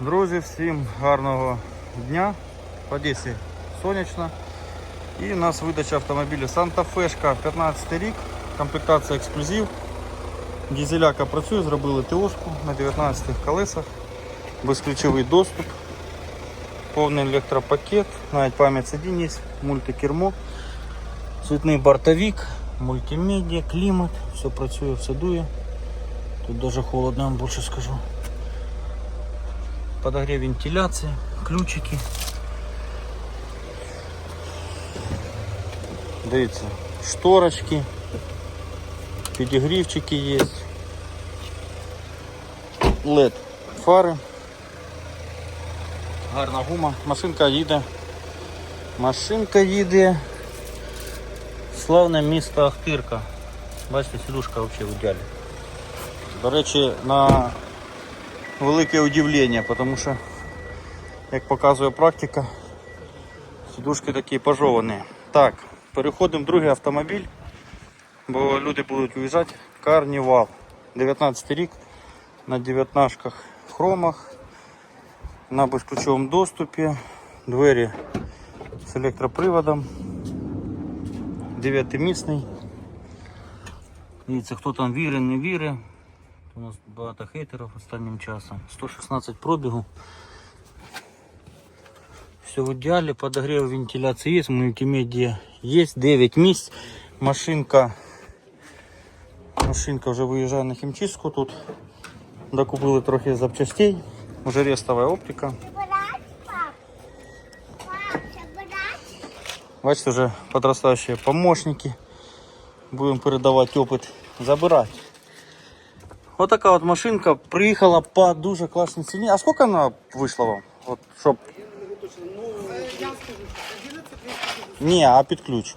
Друзі, всім гарного дня. В Одесі сонячно. І у нас видача автомобіля Santa Fe 15 рік, комплектація ексклюзив. Дізеляка працює, зробили ТОшку на 19 колесах, безключовий доступ, повний електропакет, навіть пам'ять сидінь є, мультикермо, цвітний бортовик, мультимедіа, клімат, все працює, все дує. Тут даже холодно, я вам більше скажу. Подогрев вентиляции, ключики. Дивіться, шторочки, підігрівчики є. LED фари. Гарна гума. Машинка їде. Машинка їде. Славне місто Ахтирка. Бачите, сидушка взагалі в ідеалі. До речі, на велике удивлення, тому що, як показує практика, сидушки такі пожовані. Так, переходимо в другий автомобіль, бо люди будуть уїжджати. Карнівал. 19 рік на 19 хромах, на безключовому доступі, двері з електроприводом, 9-місний. Дивіться, хто там вірить, не вірить. У нас багато хейтерів останнім часом. 116 пробігу. Все в ідеалі, подогрев вентиляції є, мультимедіа є, 9 місць. Машинка. Машинка вже виїжджає на хімчистку тут. Докупили трохи запчастей. Уже рестова оптика. Собирать, пап? Пап, собирать? Бачите, вже подрастающие помощники. Будемо передавати опит забирати. Вот такая вот машинка приїхала по дуже класній ціні. А сколько она вийшла вам? От, щоб... Не, а під ключ.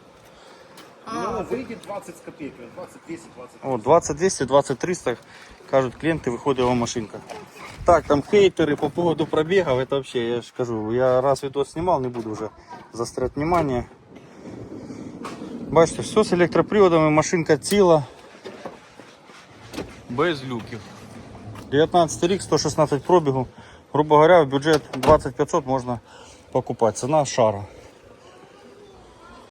Ну, выйдет 20 с копейками, 20, 200, 20. О, 20 200, 20 300, кажуть клієнти, виходить вам машинка. Так, там хейтери по поводу пробігів, это вообще, я ж кажу, я раз відос знімав, не буду вже застрять внимание. Бачите, все з електроприводами, машинка ціла. Без люків. 19 рік, 116 пробігу. Грубо говоря, в бюджет 2500 можна покупати. Ціна шара.